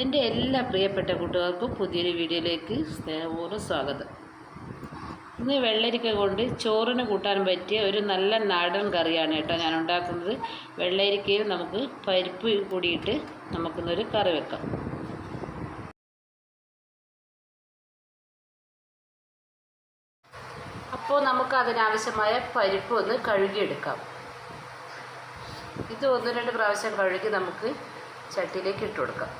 എന്റെ എല്ലാ പ്രിയപ്പെട്ട കൂട്ടുകാർക്കും പുതിയൊരു വീഡിയോയിലേക്ക് സ്നേഹപൂർവം സ്വാഗതം. ഇന്ന് വെള്ളരിക്ക കൊണ്ട് ചോറിന് കൂട്ടാൻ പറ്റിയ ഒരു നല്ല നാടൻ കറിയാണ് കേട്ടോ ഞാൻ ഉണ്ടാക്കുന്നത്. വെള്ളരിക്കയിൽ നമുക്ക് പരിപ്പ് കൂടിയിട്ട് നമുക്കിന്നൊരു കറി വെക്കാം. അപ്പോൾ നമുക്ക് അതിനാവശ്യമായ പരിപ്പ് ഒന്ന് കഴുകിയെടുക്കാം. ഇത് ഒന്ന് രണ്ട് പ്രാവശ്യം കഴുകി നമുക്ക് ചട്ടിയിലേക്ക് ഇട്ട് കൊടുക്കാം.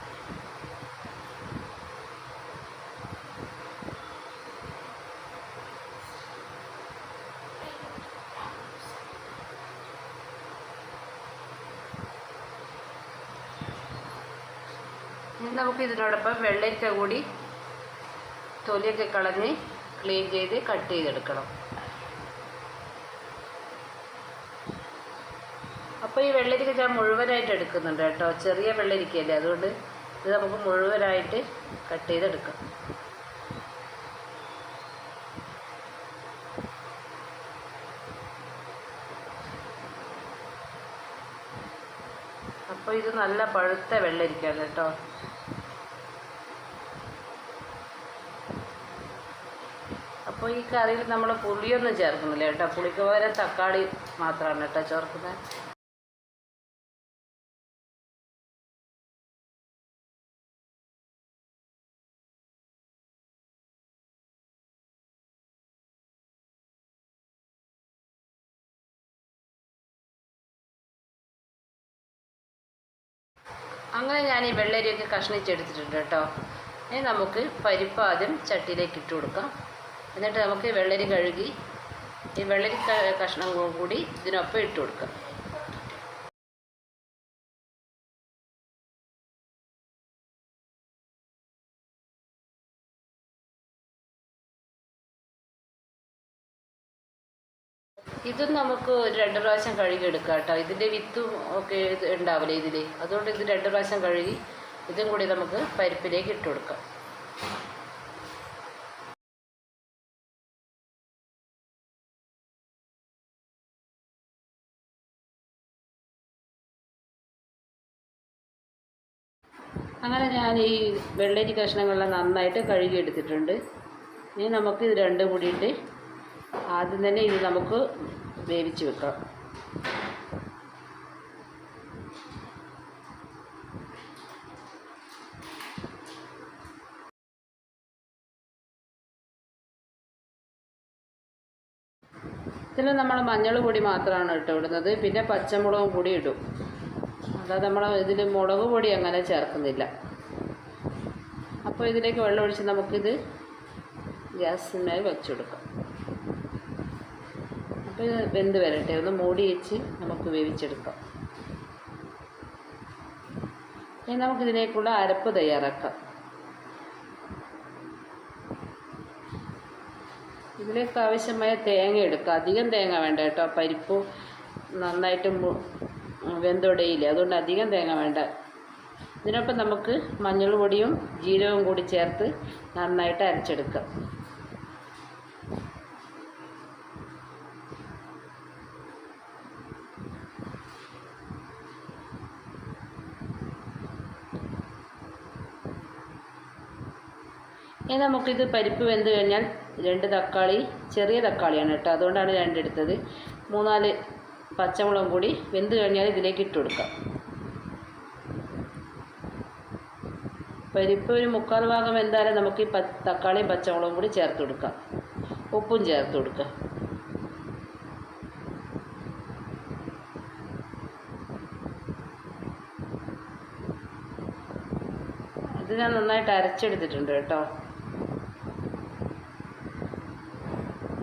നമുക്ക് ഇതിനോടൊപ്പം വെള്ളരിക്ക കൂടി തൊലിയൊക്കെ കളഞ്ഞ് ക്ലീൻ ചെയ്ത് കട്ട് ചെയ്തെടുക്കണം. അപ്പോൾ ഈ വെള്ളരിക്ക ഞാൻ മുഴുവനായിട്ട് എടുക്കുന്നുണ്ട് കേട്ടോ. ചെറിയ വെള്ളരിക്കയല്ലേ? അതുകൊണ്ട് ഇത് നമുക്ക് മുഴുവനായിട്ട് കട്ട് ചെയ്തെടുക്കാം. അപ്പോൾ ഇത് നല്ല പഴുത്ത വെള്ളരിക്കാണ് കേട്ടോ. അപ്പോൾ ഈ കറിയിൽ നമ്മൾ പുളിയൊന്നും ചേർക്കുന്നില്ല കേട്ടോ. പുളിക്ക് പകരം തക്കാളി മാത്രമാണ് കേട്ടോ ചേർക്കുന്നത് അങ്ങനെ ഞാൻ ഈ വെള്ളരിയൊക്കെ കഷ്ണിച്ചെടുത്തിട്ടുണ്ട് കേട്ടോ. ഇനി നമുക്ക് പരിപ്പ് ആദ്യം ചട്ടിയിലേക്ക് ഇട്ട് കൊടുക്കാം. എന്നിട്ട് നമുക്ക് വെള്ളരി കഴുകി ഈ വെള്ളരി കഷ്ണം കൂടി ഇതിനൊപ്പം ഇട്ട് കൊടുക്കാം ഇതും നമുക്ക് ഒരു രണ്ട് പ്രാവശ്യം കഴുകി എടുക്കാം കേട്ടോ. ഇതിന്റെ വിത്തും ഒക്കെ ഉണ്ടാവില്ലേ ഇതിൽ അതുകൊണ്ട് ഇത് രണ്ട് പ്രാവശ്യം കഴുകി ഇതും കൂടി നമുക്ക് പരിപ്പിലേക്ക് ഇട്ട് കൊടുക്കാം. അങ്ങനെ ഞാൻ ഈ വെള്ളരി കഷ്ണങ്ങളെല്ലാം നന്നായിട്ട് കഴുകി എടുത്തിട്ടുണ്ട് ഇനി നമുക്ക് ഇത് രണ്ടും കൂടിയിട്ട് ആദ്യം തന്നെ ഇത് നമുക്ക് വേവിച്ച് വെക്കാം. ഇതിൽ നമ്മൾ മഞ്ഞൾ പൊടി മാത്രമാണ് ഇട്ട് പിന്നെ പച്ചമുളകും കൂടി ഇടും. അല്ലാതെ നമ്മൾ ഇതിൽ മുളക് പൊടി അങ്ങനെ ചേർക്കുന്നില്ല. അപ്പോൾ ഇതിലേക്ക് വെള്ളം ഒഴിച്ച് നമുക്കിത് ഗ്യാസിന്മേൽ വെച്ചെടുക്കാം. അപ്പോൾ ഇത് വെന്ത് വരട്ടെ. ഒന്ന് മൂടി വെച്ച് നമുക്ക് വേവിച്ചെടുക്കാം. ഇനി നമുക്കിതിലേക്കുള്ള അരപ്പ് തയ്യാറാക്കാം. ഇതിലേക്ക് ആവശ്യമായ തേങ്ങ എടുക്കുക അധികം തേങ്ങ വേണ്ട കേട്ടോ. പരിപ്പ് നന്നായിട്ട് വെന്തൊടയില്ല. അതുകൊണ്ട് അധികം തേങ്ങ വേണ്ട. ഇതിനൊപ്പം നമുക്ക് മഞ്ഞൾ പൊടിയും ജീരകവും കൂടി ചേർത്ത് നന്നായിട്ട് അരച്ചെടുക്കാം. ഇനി നമുക്കിത് പരിപ്പ് വെന്ത് കഴിഞ്ഞാൽ രണ്ട് തക്കാളി ചെറിയ തക്കാളിയാണ് കേട്ടോ. അതുകൊണ്ടാണ് രണ്ടെടുത്തത്. മൂന്നാൽ പച്ചമുളകും കൂടി വെന്ത് കഴിഞ്ഞാൽ ഇതിലേക്ക് ഇട്ട് കൊടുക്കാം. പരിപ്പ് ഒരു മുക്കാൽ ഭാഗം എന്തായാലും നമുക്ക് ഈ പ തക്കാളിയും പച്ചമുളകും കൂടി ചേർത്ത് കൊടുക്കാം. ഉപ്പും ചേർത്ത് കൊടുക്കാം. ഇത് ഞാൻ നന്നായിട്ട് അരച്ചെടുത്തിട്ടുണ്ട് കേട്ടോ.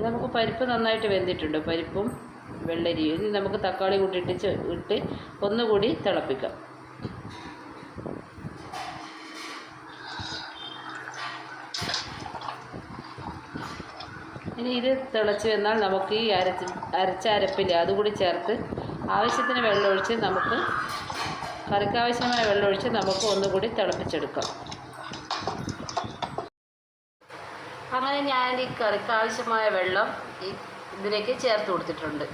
നമുക്ക് പരിപ്പ് നന്നായിട്ട് വെന്തിട്ടുണ്ട്. പരിപ്പും വെള്ളരിയും ഇത് നമുക്ക് തക്കാളി കൂട്ടിയിട്ട് ഇട്ട് ഒന്നുകൂടി തിളപ്പിക്കാം. ഇനി ഇത് തിളച്ച് വന്നാൽ നമുക്ക് ഈ അരച്ച് അരച്ച അരപ്പില്ല അതുകൂടി ചേർത്ത് ആവശ്യത്തിന് വെള്ളമൊഴിച്ച് നമുക്ക് കറിക്കാവശ്യമായ വെള്ളമൊഴിച്ച് നമുക്ക് ഒന്നുകൂടി തിളപ്പിച്ചെടുക്കാം. അങ്ങനെ ഞാൻ ഈ കറിക്കാവശ്യമായ വെള്ളം ഇതിലേക്ക് ചേർത്ത് കൊടുത്തിട്ടുണ്ട്.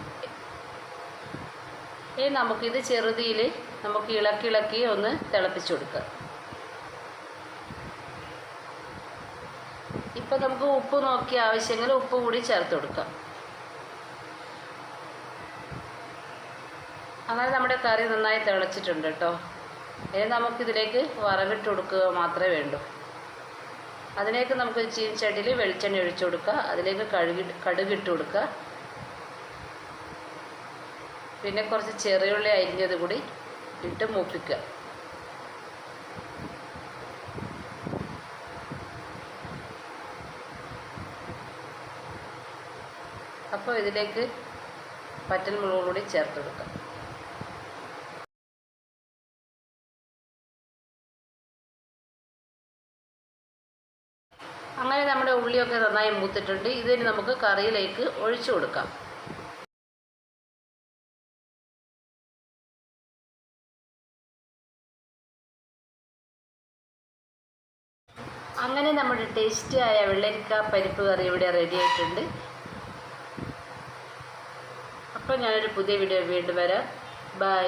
ഇനി നമുക്കിത് ചെറുതിയിൽ നമുക്ക് ഇളക്കി ഇളക്കി ഒന്ന് തിളപ്പിച്ചു കൊടുക്കുക ഇപ്പം നമുക്ക് ഉപ്പ് നോക്കി ആവശ്യമെങ്കിൽ ഉപ്പ് കൂടി ചേർത്ത് കൊടുക്കാം. അങ്ങനെ നമ്മുടെ കറി നന്നായി തിളച്ചിട്ടുണ്ട് കേട്ടോ. ഇനി നമുക്കിതിലേക്ക് വറവിട്ട് കൊടുക്കുക മാത്രമേ വേണ്ടൂ. അതിലേക്ക് നമുക്ക് ചീനച്ചട്ടിയിൽ വെളിച്ചെണ്ണ ഒഴിച്ചു കൊടുക്കുക. അതിലേക്ക് കഴുകി കടുകിട്ട് കൊടുക്കുക. പിന്നെ കുറച്ച് ചെറിയുള്ളി അരിഞ്ഞത് കൂടി ഇട്ട് മൂപ്പിക്കുക. അപ്പോൾ ഇതിലേക്ക് പറ്റൽമുളക് കൂടി ചേർത്ത് കൊടുക്കാം. അങ്ങനെ നമ്മുടെ ഉള്ളിയൊക്കെ നന്നായി മൂത്തിട്ടുണ്ട്. ഇതിന് നമുക്ക് കറിയിലേക്ക് ഒഴിച്ചു കൊടുക്കാം. അങ്ങനെ നമ്മുടെ ടേസ്റ്റിയായ വെള്ളരിക്ക പരിപ്പ് കറി ഇവിടെ റെഡി ആയിട്ടുണ്ട്. അപ്പോൾ ഞാനൊരു പുതിയ വീഡിയോ വീണ്ടും വരാം. ബൈ